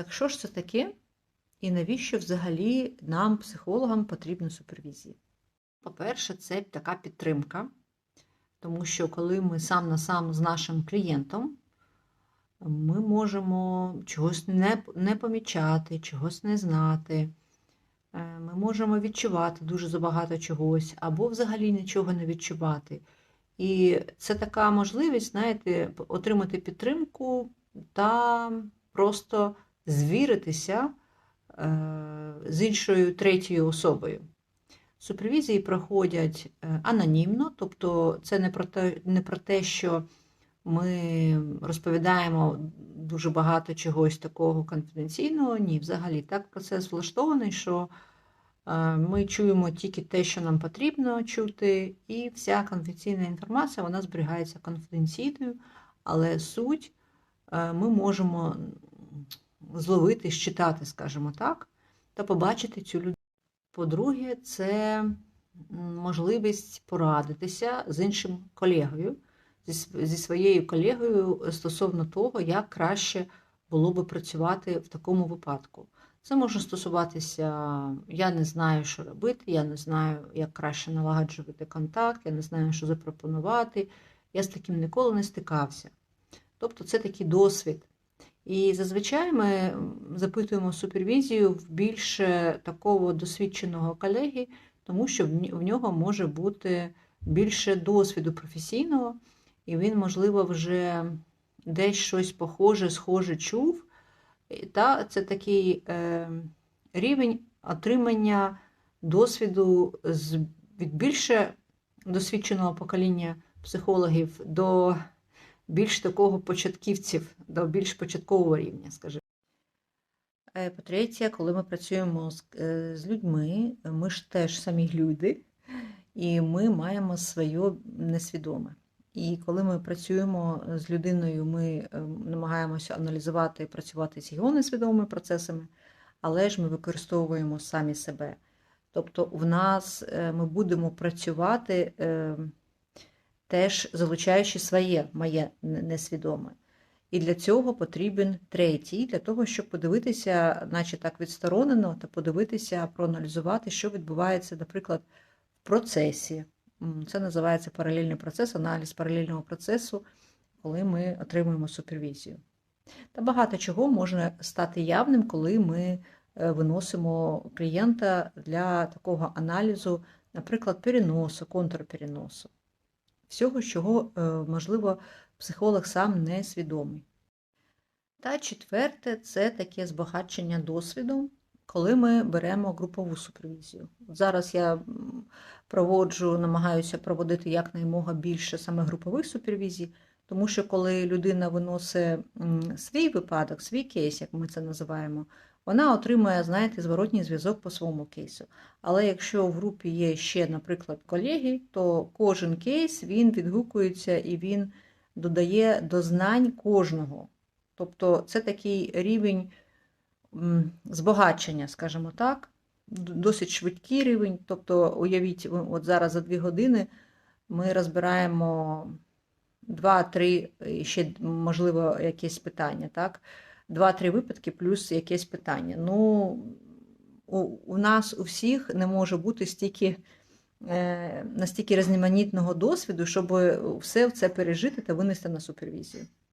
Так що ж це таке? І навіщо взагалі нам, психологам, потрібна супервізія? По-перше, це така підтримка, тому що коли ми сам на сам з нашим клієнтом, ми можемо чогось не, не помічати, чогось не знати. Е, Ми можемо відчувати дуже забагато чогось, або взагалі нічого не відчувати. І це така можливість, знаєте, отримати підтримку та просто звіритися е, з іншою третьою особою. Супервізії проходять е, анонімно, тобто це не про те, не про те, що ми розповідаємо дуже багато чогось такого конфіденційного. Ні, взагалі так процес влаштований, що е, ми чуємо тільки те, що нам потрібно чути, і вся конфіденційна інформація вона зберігається конфіденційною, але суть ми можемо зловити, щитати, скажімо так, та побачити цю людину. По-друге, це можливість порадитися з іншим колегою, зі своєю колегою стосовно того, як краще було би працювати в такому випадку. Це може стосуватися, я не знаю, що робити, я не знаю, як краще налагоджувати контакт, я не знаю, що запропонувати. Я з таким ніколи не стикався. Тобто це такий досвід. І зазвичай ми запитуємо супервізію в більш такого досвідченого колеги, тому що в нього може бути більше досвіду професійного, і він, можливо, вже десь щось похоже, схоже чув. Та це такий е, рівень отримання досвіду від більше досвідченого покоління психологів до більш такого початківців, до більш початкового рівня, скажімо. Е, По-третє, коли ми працюємо з, е, з людьми, ми ж теж самі люди, і ми маємо своє несвідоме. І коли ми працюємо з людиною, ми намагаємося аналізувати і працювати з його несвідомими процесами, але ж ми використовуємо самі себе. Тобто, в нас е, ми будемо працювати теж залучаючи своє моє несвідоме. І для цього потрібен третій, для того, щоб подивитися, наче так відсторонено, та подивитися, проаналізувати, що відбувається, наприклад, в процесі. Це називається паралельний процес, аналіз паралельного процесу, коли ми отримуємо супервізію. Та багато чого може стати явним, коли ми е, виносимо клієнта для такого аналізу, наприклад, переносу, контрпереносу всього, чого, е, можливо, психолог сам не свідомий. Та четверте це таке збагачення досвіду, коли ми беремо групову супервізію. Зараз я проводжу, намагаюся проводити якнаймога більше саме групових супервізій, тому що коли людина виносить свій випадок, свій кейс, як ми це називаємо, вона отримує, знаєте, зворотній зв'язок по своєму кейсу. Але якщо в групі є ще, наприклад, колеги, то кожен кейс він відгукується і він додає до знань кожного. Тобто це такий рівень збагачення, скажімо так, досить швидкий рівень. Тобто, уявіть, от зараз за дві години ми розбираємо два-три, ще, можливо, якесь питання. так? Два-три випадки, плюс якесь питання. Ну, у, у нас у всіх не може бути стільки. Е, настільки різноманітного досвіду, щоб все це пережити та винести на супервізію.